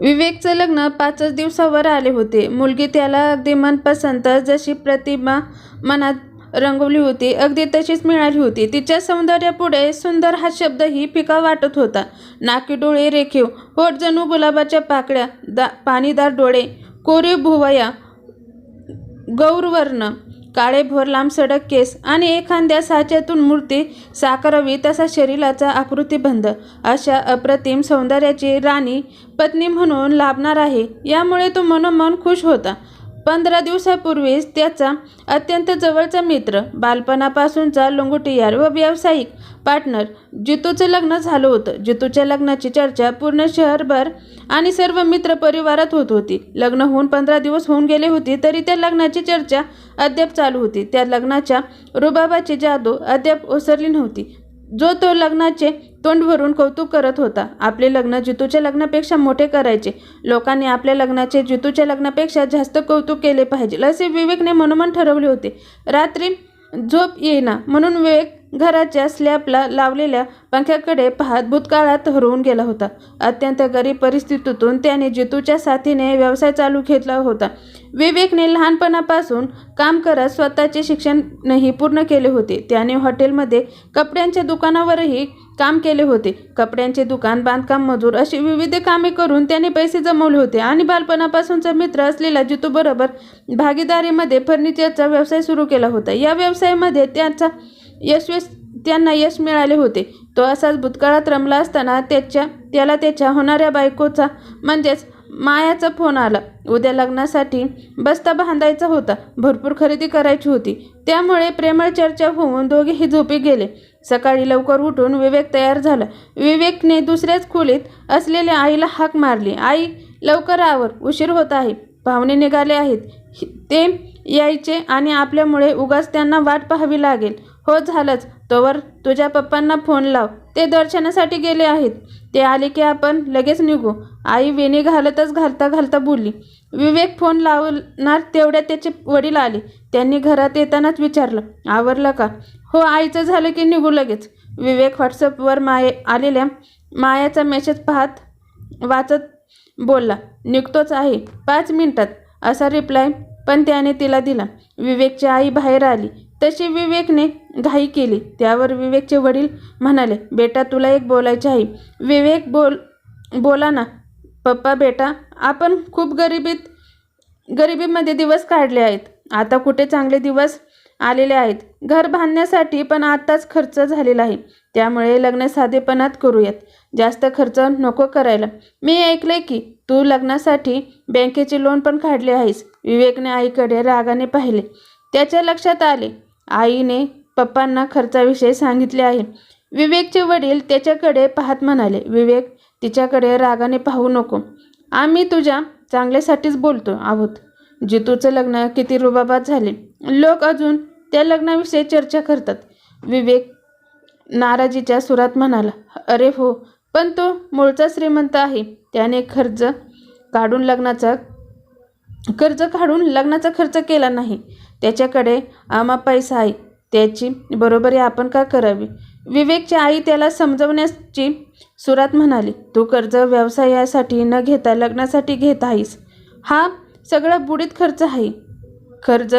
विवेकचं लग्न पाचच दिवसावर आले होते. मुलगी त्याला अगदी मनपसंत जशी प्रतिमा मनात रंगवली होती अगदी तशीच मिळाली होती. तिच्या सौंदर्यापुढे सुंदर हा शब्दही फिका वाटत होता. नाकी डोळे रेखीव होट जणू गुलाबाच्या पाकळ्या दा पाणीदार डोळे कोरीव भुवया गौरवर्ण काळे भोर लांब सडक केस आणि एखाद्या साच्यातून मूर्ती साकारावी तसा शरीराचा आकृतीबंध अशा अप्रतिम सौंदर्याची राणी पत्नी म्हणून लाभणार आहे. यामुळे तो मनोमन खुश होता. पंधरा दिवसापूर्वीच त्याचा अत्यंत जवळचा मित्र बालपणापासूनचा लंगोटियार व व्यावसायिक पार्टनर जितूचं लग्न झालं होतं. जितूच्या लग्नाची चर्चा पूर्ण शहरभर आणि सर्व मित्र परिवारात होत होती. लग्न होऊन पंधरा दिवस होऊन गेले होते तरी त्या लग्नाची चर्चा अद्याप चालू होती. त्या लग्नाच्या रुबाबाची जादू अद्याप ओसरली नव्हती. जो तो लग्नाचे तोंड भरून कौतुक करत होता आपले लग्न जितूच्या लग्नापेक्षा मोठे करायचे. लोकांनी आपल्या लग्नाचे जितूच्या लग्नापेक्षा जास्त कौतुक केले पाहिजे असे विवेकने मनोमन ठरवले होते. रात्री झोप येईना म्हणून विवेक घराच्या स्लॅबला लावलेल्या पंख्याकडे पाहत भूतकाळात हरवून गेला होता. अत्यंत गरीब परिस्थितीतून त्याने जितूच्या साथीने व्यवसाय चालू घेतला होता. विवेकने लहानपणापासून काम करत स्वतःचे शिक्षणही पूर्ण केले होते. त्याने हॉटेलमध्ये कपड्यांच्या दुकानावरही काम केले होते. कपड्यांचे दुकान बांधकाम मजूर अशी विविध कामे करून त्याने पैसे जमवले होते आणि बालपणापासूनचा मित्र असलेला जितूबरोबर भागीदारीमध्ये फर्निचरचा व्यवसाय सुरू केला होता. या व्यवसायामध्ये त्याचा यशस्वी त्यांना यश मिळाले होते. तो असाच भूतकाळात रमला असताना त्याच्या त्याला त्याच्या होणाऱ्या बायकोचा म्हणजेच मायाचा फोन आला. उद्या लग्नासाठी बस्ता बांधायचा होता. भरपूर खरेदी करायची होती. त्यामुळे प्रेमळ चर्चा होऊन दोघेही झोपी गेले. सकाळी लवकर उठून विवेक तयार झाला. विवेकने दुसऱ्याच खोलीत असलेल्या आईला हाक मारली. आई लवकर आवर. उशीर होत आहे. पाहुणे निघाले आहेत. ते यायचे आणि आपल्यामुळे उगाच त्यांना वाट पाहावी लागेल. हो झालंच. तोवर तुझ्या पप्पांना फोन लाव. ते दर्शनासाठी गेले आहेत. ते आले की आपण लगेच निघू. आई वेणी घालतच घालता घालता बोलली. विवेक फोन लावणार तेवढ्यात त्याचे वडील आले. त्यांनी घरात येतानाच विचारलं आवरलं का? हो आईचं झालं की निघू लगेच. विवेक व्हॉट्सअपवर माये आलेल्या मायाचा मेसेज पाहत वाचत बोलला निघतोच आहे. पाच मिनिटात. असा रिप्लाय पण त्याने तिला दिला. विवेकची आई बाहेर आली. तशी विवेकने घाई केली. त्यावर विवेकचे वडील म्हणाले बेटा तुला एक बोलायचे आहे. विवेक बोल बोला ना पप्पा बेटा आपण खूप गरिबीत गरिबीमध्ये दिवस काढले आहेत. आता कुठे चांगले दिवस आलेले आहेत? घर बांधण्यासाठी पण आत्ताच खर्च झालेला आहे. त्यामुळे लग्न साधेपणात करूयात. जास्त खर्च नको करायला. मी ऐकलंय की तू लग्नासाठी बँकेचे लोन पण काढले आहेस. विवेकने आईकडे रागाने पाहिले. त्याच्या लक्षात आले आईने पप्पांना खर्चाविषयी सांगितले आहे. विवेकचे वडील त्याच्याकडे पाहत म्हणाले विवेक तिच्याकडे रागाने पाहू नको. आम्ही तुझ्या चांगल्यासाठीच बोलतो आहोत. जितूचं लग्न किती रुबाबात झाले. लोक अजून त्या लग्नाविषयी चर्चा करतात. विवेक नाराजीच्या सुरात म्हणाला अरे हो पण तो मूळचा श्रीमंत आहे. त्याने खर्च काढून लग्नाचा कर्ज काढून लग्नाचा खर्च केला नाही. त्याच्याकडे आमा पैसा आहे. त्याची बरोबरी आपण का करावी? विवेकची आई त्याला समजवण्याची सुरात म्हणाली तू कर्ज व्यवसायासाठी न घेता लग्नासाठी घेत आहेस. हा सगळा बुडीत खर्च आहे. कर्ज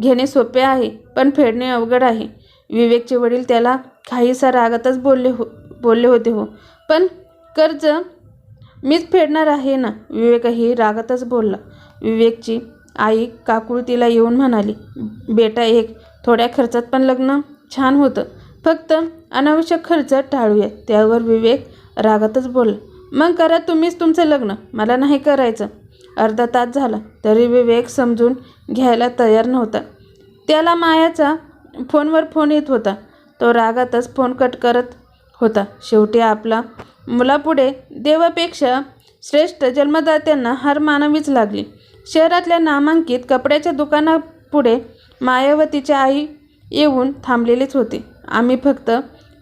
घेणे सोपे आहे पण फेडणे अवघड आहे. विवेकचे वडील त्याला काहीसा रागातच बोलले हो बोलले होते हो. पण कर्ज मीच फेडणार आहे ना? विवेकही रागातच बोलला. विवेकची आई काकुळतीला येऊन म्हणाली बेटा एक थोड्या खर्चात पण लग्न छान होतं. फक्त अनावश्यक खर्च टाळूया. त्यावर विवेक रागातच बोलला मग करा तुम्हीच तुमचं लग्न मला नाही करायचं. अर्धा तास झाला तरी विवेक समजून घ्यायला तयार नव्हता. त्याला मायाचा फोनवर फोन येत होता. तो रागातच फोन कट करत होता. शेवटी आपला मुलापुढे देवापेक्षा श्रेष्ठ जन्मदात्यांना हार मानावीच लागली. शहरातल्या नामांकित कपड्याच्या दुकानापुढे मायावतीच्या आई येऊन थांबलेलेच होते. आम्ही फक्त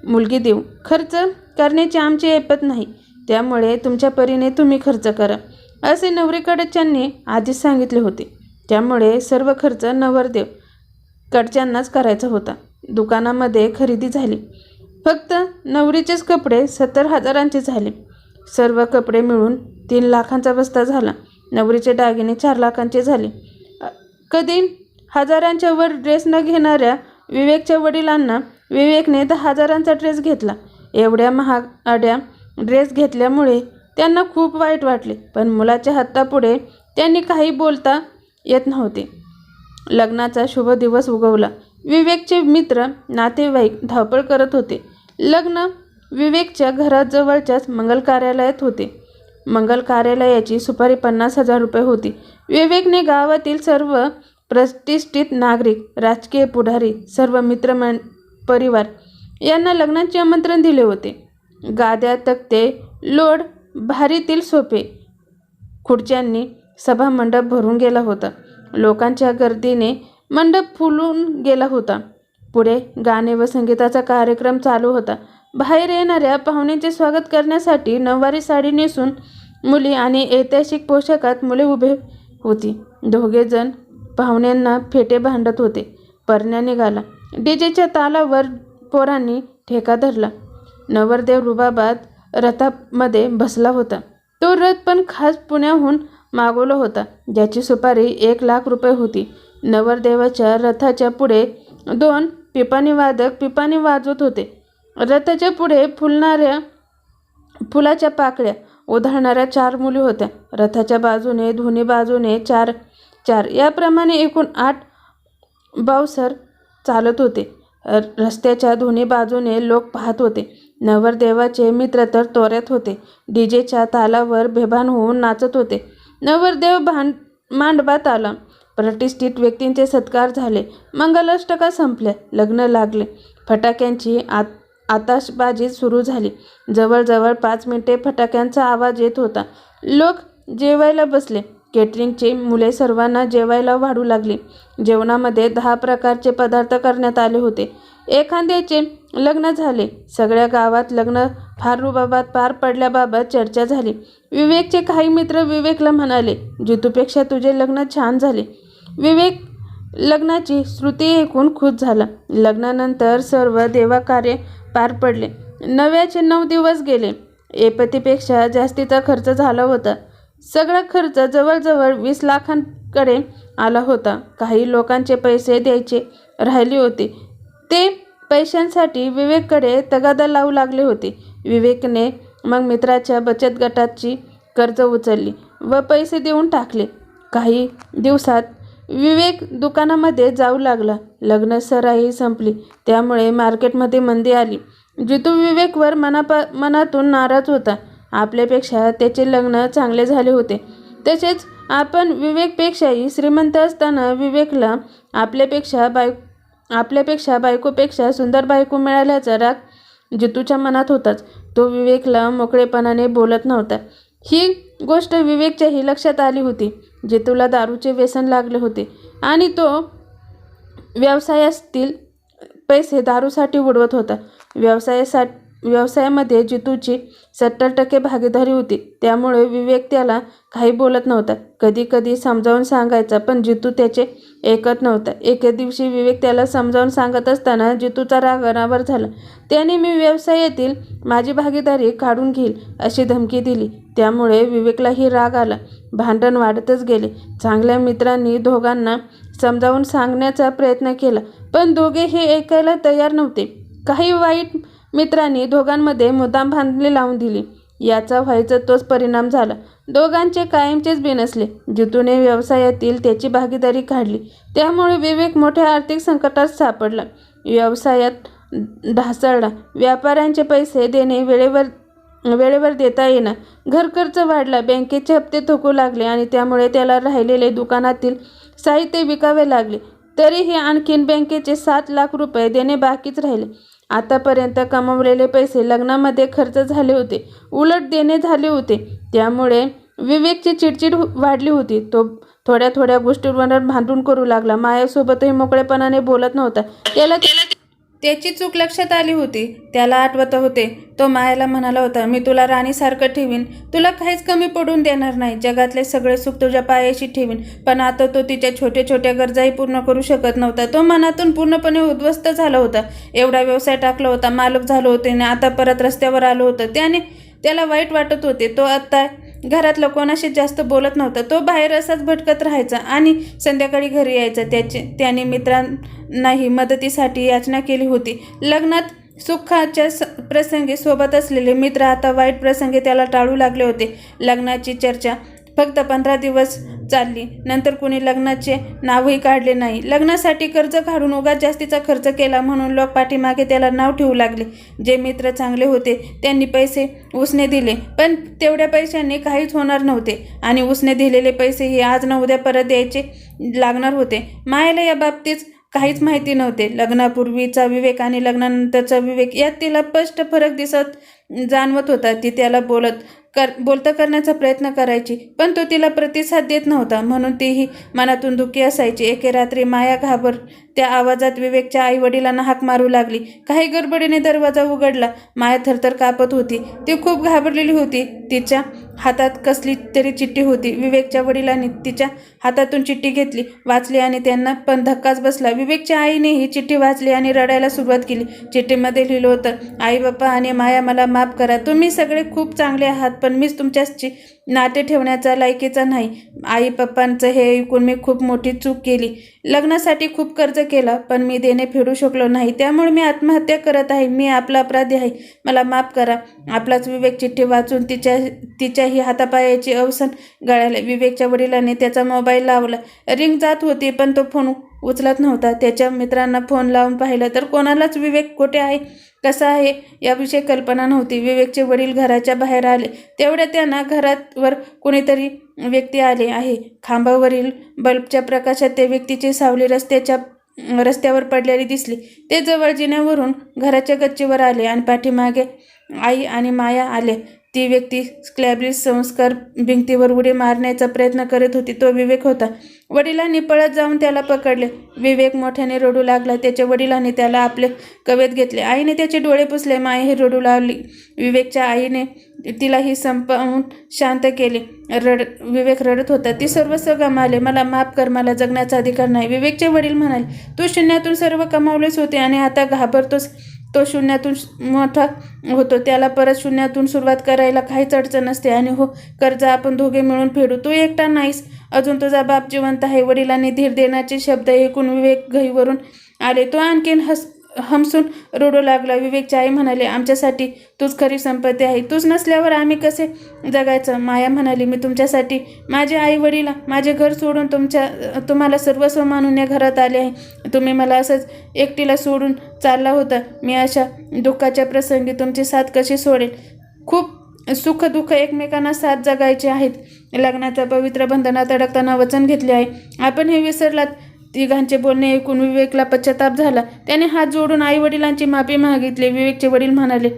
मुलगी देऊ. खर्च करण्याची आमची ऐपत नाही. त्यामुळे तुमच्या परीने तुम्ही खर्च करा. असे नवरीकडच्यांनी आधीच सांगितले होते. त्यामुळे सर्व खर्च नवरदेव कडच्यांनाच करायचा होता. दुकानामध्ये खरेदी झाली. फक्त नवरीचेच कपडे सत्तर हजारांचे झाले. सर्व कपडे मिळून तीन लाखांचा बस्ता झाला. नवरीचे दागिने चार लाखांचे झाले. कधी हजारांच्या वर ड्रेस न घेणाऱ्या विवेकच्या वडिलांना विवेकने दहा हजारांचा ड्रेस घेतला. एवढ्या महागड्या ड्रेस घेतल्यामुळे त्यांना खूप वाईट वाटले पण मुलाच्या हत्तापुढे त्यांनी काही बोलता येत नव्हते. लग्नाचा शुभ दिवस उगवला. विवेकचे मित्र नातेवाईक धावपळ करत होते. लग्न विवेकच्या घराजवळच्याच मंगल कार्यालयात होते. मंगल कार्यालयाची सुपारी पन्नास हजार रुपये होती. विवेकने गावातील सर्व प्रतिष्ठित नागरिक राजकीय पुढारी सर्व मित्रमं परिवार यांना लग्नाचे आमंत्रण दिले होते. गाद्या तक्ते लोड भारीतील सोपे खुर्च्यांनी सभा मंडप भरून गेला होता. लोकांच्या गर्दीने मंडप फुलून गेला होता. पुढे गाणे व संगीताचा कार्यक्रम चालू होता. बाहेर येणाऱ्या पाहुण्यांचे स्वागत करण्यासाठी नऊवारी साडी नेसून मुली आणि ऐतिहासिक पोशाखात मुले उभे होती. दोघेजण पाहुण्यांना फेटे भांडत होते. परण्या निघाला. डीजेच्या तालावर पोरांनी ठेका धरला. नवरदेव रुबाबात रथामध्ये बसला होता. तो रथ पण खास पुण्याहून मागवला होता. ज्याची सुपारी एक लाख रुपये होती. नवरदेवाच्या रथाच्या पुढे दोन पिपाणी वादक पिपाणी वाजवत होते. रथाच्या पुढे फुलणाऱ्या फुलाच्या पाकळ्या उधळणाऱ्या चार मुली होत्या. रथाच्या बाजूने दोन्ही बाजूने चार चार. याप्रमाणे एकूण आठ बावसर चालत होते. र- रस्त्याच्या दोन्ही बाजूने लोक पाहत होते. नवरदेवाचे मित्र तर तोऱ्यात होते. डीजेच्या तालावर बेभान होऊन नाचत होते. नवरदेव भांड मांडबात आला. प्रतिष्ठित व्यक्तींचे सत्कार झाले. मंगलाष्टका संपल्या. लग्न लागले. फटाक्यांची आत आताशबाजी सुरू झाली. जवळजवळ पाच मिनिटे फटाक्यांचा आवाज येत होता. लोक जेवायला बसले. केटरिंगची मुले सर्वांना जेवायला वाढू लागली. जेवणामध्ये दहा प्रकारचे पदार्थ करण्यात आले होते. एखाद्याचे लग्न झाले. सगळ्या गावात लग्न फार रुबाबात पार पडल्याबाबत चर्चा झाली. विवेकचे काही मित्र विवेकला म्हणाले जितूपेक्षा तुझे लग्न छान झाले विवेक लग्नाची श्रुती ऐकून खुश झाला. लग्नानंतर सर्व देवाकार्य पार पडले. नव्याचे नऊ दिवस गेले. एपतीपेक्षा जास्तीचा खर्च झाला होता. सगळा खर्च जवळजवळ वीस लाखांकडे आला होता. काही लोकांचे पैसे द्यायचे राहिले होते. ते पैशांसाठी विवेककडे तगादा लावू लागले होते. विवेकने मग मित्राच्या बचत गटाची कर्ज उचलली व पैसे देऊन टाकले. काही दिवसात विवेक दुकानामध्ये जाऊ लागला. लग्न सराही संपली. त्यामुळे मार्केटमध्ये मंदी आली. जितू विवेकवर मनापा मनातून नाराज होता. आपल्यापेक्षा त्याचे लग्न चांगले झाले होते. तसेच आपण विवेकपेक्षाही श्रीमंत असताना विवेकला आपल्यापेक्षा बाय आपल्यापेक्षा बायकोपेक्षा सुंदर बायको मिळाल्याचा राग जितूच्या मनात होताच. तो विवेकला मोकळेपणाने बोलत नव्हता. ही गोष्ट विवेकच्याही लक्षात आली होती. जितूला दारूचे व्यसन लागले होते. आणि तो व्यवसायातील पैसे दारूसाठी उडवत होता. व्यवसायासाठी व्यवसायामध्ये जितूची सत्तर टक्के भागीदारी होती त्यामुळे विवेक त्याला काही बोलत नव्हता. कधी कधी समजावून सांगायचा पण जितू त्याचे ऐकत नव्हता. एके दिवशी विवेक त्याला समजावून सांगत असताना जितूचा राग अनावर झाला. त्याने मी व्यवसायातील माझी भागीदारी काढून घेईल अशी धमकी दिली. त्यामुळे विवेकलाही राग आला. भांडण वाढतच गेले. चांगल्या मित्रांनी दोघांना समजावून सांगण्याचा प्रयत्न केला पण दोघे हे ऐकायला तयार नव्हते. काही वाईट मित्रांनी दोघांमध्ये मुद्दाम भांडणे लावून दिली. याचा व्हायचा तोच परिणाम झाला. दोघांचे कायमचेच बिनसले जितूने व्यवसायातील त्याची भागीदारी काढली त्यामुळे विवेक मोठ्या आर्थिक संकटात सापडला. व्यवसायात ढासळला. व्यापाऱ्यांचे पैसे देणे वेळेवर वेळेवर देता येणार घरखर्च वाढला. बँकेचे हप्ते थुकू लागले आणि त्यामुळे त्याला राहिलेले दुकानातील साहित्य विकावे लागले. तरीही आणखीन बँकेचे सात लाख रुपये देणे बाकीच राहिले. आतापर्यंत कमावलेले पैसे लग्नामध्ये खर्च झाले होते. उलट देणे झाले होते. त्यामुळे विवेकची चिडचिड वाढली होती. तो थोड्या थोड्या गोष्टींवर भांडून करू लागला. मायासोबतही मोकळेपणाने बोलत नव्हता. त्याला त्याची चूक लक्षात आली होती. त्याला आठवत होते. तो मायाला म्हणाला होता मी तुला राणीसारखं ठेवीन. तुला काहीच कमी पडून देणार नाही. जगातले सगळे सुख तुझ्या पायाशी ठेवीन. पण आता तो तिच्या छोट्या छोट्या गरजाही पूर्ण करू शकत नव्हता. तो मनातून पूर्णपणे उद्ध्वस्त झाला होता. एवढा व्यवसाय टाकला होता. मालक झालो होते आणि आता परत रस्त्यावर आलो होतं. त्याने त्याला वाईट वाटत होते. तो आत्ता घरातलं कोणाशी जास्त बोलत नव्हता. तो बाहेर असाच भटकत राहायचा आणि संध्याकाळी घरी यायचा. त्याचे त्याने मित्रांनाही मदतीसाठी याचना केली होती. लग्नात सुखाच्या स प्रसंगी सोबत असलेले मित्र आता वाईट प्रसंगी त्याला टाळू लागले होते. लग्नाची चर्चा फक्त पंधरा दिवस चालली. नंतर कुणी लग्नाचे नावही काढले नाही. लग्नासाठी कर्ज काढून उगाच जास्तीचा खर्च केला म्हणून लोक पाठीमागे त्याला नाव ठेवू लागले. जे मित्र चांगले होते त्यांनी पैसे उसने दिले. पण तेवढ्या पैशांनी काहीच होणार नव्हते. आणि उसने दिलेले पैसे हे आज न उद्या परत द्यायचे लागणार होते. मायाला या बाबतीत काहीच माहिती नव्हते. लग्नापूर्वीचा विवेक आणि लग्नानंतरचा विवेक यात तिला स्पष्ट फरक दिसत जाणवत होता. ती त्याला बोलत कर बोलता करण्याचा प्रयत्न करायची. पण तो तिला प्रतिसाद देत नव्हता. म्हणून तीही मनातून दुःखी असायची. एके रात्री माया घाबर त्या आवाजात विवेकच्या आई वडिलांना हाक मारू लागली. काही गडबडीने दरवाजा उघडला. माया थरथर कापत होती. ती खूप घाबरलेली होती. तिच्या हातात कसली तरी चिठ्ठी होती. विवेकच्या वडिलांनी तिच्या हातातून चिठ्ठी घेतली वाचली आणि त्यांना पण धक्काच बसला. विवेकच्या आईने ही चिठ्ठी वाचली आणि रडायला सुरुवात केली. चिठ्ठीमध्ये लिहिलं होतं आई बाप्पा आणि माया मला माफ करा. तुम्ही सगळे खूप चांगले आहात पण मीच तुमच्याशी नाते ठेवण्याचा लायकीचा नाही. आई पप्पांचं हे ऐकून मी खूप मोठी चूक केली. लग्नासाठी खूप कर्ज केला पण मी देणे फेडू शकलो नाही. त्यामुळे मी आत्महत्या करत आहे. मी आपला अपराधी आहे. मला माफ करा. आपलाच विवेक चिठ्ठी वाचून तिच्या तिच्याही हातापायाचे अवसन गळाले. विवेकच्या वडिलांनी त्याचा मोबाईल लावला. रिंग जात होती पण तो फोन उचलत नव्हता. त्याच्या मित्रांना फोन लावून पाहिलं तर कोणालाच विवेक कुठे आहे? कसा आहे? याविषयी कल्पना नव्हती. विवेकचे वडील घराच्या बाहेर आले. तेवढ्या त्यांना घरावर कोणीतरी व्यक्ती आले आहे. खांबावरील बल्बच्या प्रकाशात त्या व्यक्तीची सावली रस्त्याच्या रस्त्यावर पडलेली दिसली. ते जवळ जिन्यावरून घराच्या गच्चीवर आले आणि पाठीमागे आई आणि माया आले. ती व्यक्ती स्क्लॅबलिश संस्कार भिंतीवर उडी मारण्याचा प्रयत्न करत होती. तो विवेक होता. वडिलांनी पळत जाऊन त्याला पकडले. विवेक मोठ्याने रडू लागला. त्याच्या वडिलांनी त्याला आपले कवेत घेतले. आईने त्याचे डोळे पुसले. मायाही रडू लावली विवेकच्या आईने तिलाही संपवून शांत केले. रड विवेक रडत होता. ती सर्वस्व गमावले मला माफ कर. मला जगण्याचा अधिकार नाही. विवेकचे वडील म्हणाले तू शून्यातून सर्व कमावलेच होते आणि आता घाबरतोस. तो शून्यातून मोठा होतो. त्याला परत शून्यातून सुरुवात करायला काहीच अडचण नसते. आणि हो कर्ज आपण दोघे मिळून फेडू. तू एकटा नाहीस. अजून तुझा बाप जिवंत आहे. वडिलांनी धीर देण्याचे शब्द ऐकून विवेक घईवरून आले. तो आणखीन हस हमसून रडू लागला. विवेकची आई म्हणाले आमच्यासाठी तूच खरी संपत्ती आहे. तूच नसल्यावर आम्ही कसे जगायचं? माया म्हणाली मी तुमच्यासाठी माझे आई वडील माझे घर सोडून तुमच्या तुम्हाला सर्वस्व मानून या घरात आले आहे. तुम्ही मला असंच एकटीला सोडून चालला होता. मी अशा दुःखाच्या प्रसंगी तुमची साथ कशी सोडेल? खूप सुख दुःख एकमेकांना साथ जगायचे आहेत. लग्नाच्या पवित्र बंधनात अडकताना वचन घेतले आहे. आपण हे विसरलात तिघांचे बोलणे ऐकून विवेकला पश्चाताप झाला. त्याने हात जोडून आई वडिलांची माफी मागितली. विवेकचे वडील म्हणाले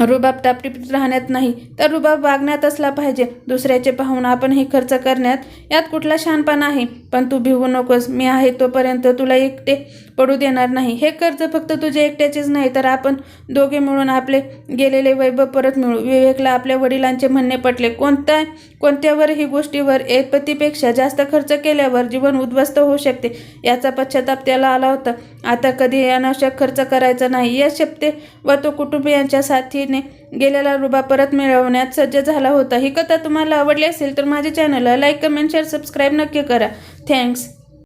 रुबाब टापटीपीत राहण्यात नाही तर रुबाब वागण्यात असला पाहिजे. दुसऱ्याचे पाहून आपण हे खर्च करण्यात यात कुठला शानपणा आहे. पण तू भिवू नकोस. मी आहे तोपर्यंत तुला एकटे पडू देणार नाही. हे कर्ज फक्त तुझे एकट्याचेच नाही तर आपण दोघे मिळून आपले गेलेले वैभव परत मिळू. विवेकला आपल्या वडिलांचे म्हणणे पटले. कोणत्या कोणत्यावरही गोष्टीवर एकपतीपेक्षा जास्त खर्च केल्यावर जीवन उद्ध्वस्त होऊ शकते? याचा पश्चाताप त्याला आला होता. आता कधी अनावश्यक खर्च करायचा नाही. या शब्दे व तो कुटुंबियांच्या साथीने गेलेला रुबा परत मिळवण्यात सज्ज झाला होता. ही कथा तुम्हाला आवडली असेल तर माझ्या चॅनलला लाईक कमेंट शेअर सबस्क्राईब नक्की करा. थँक्स.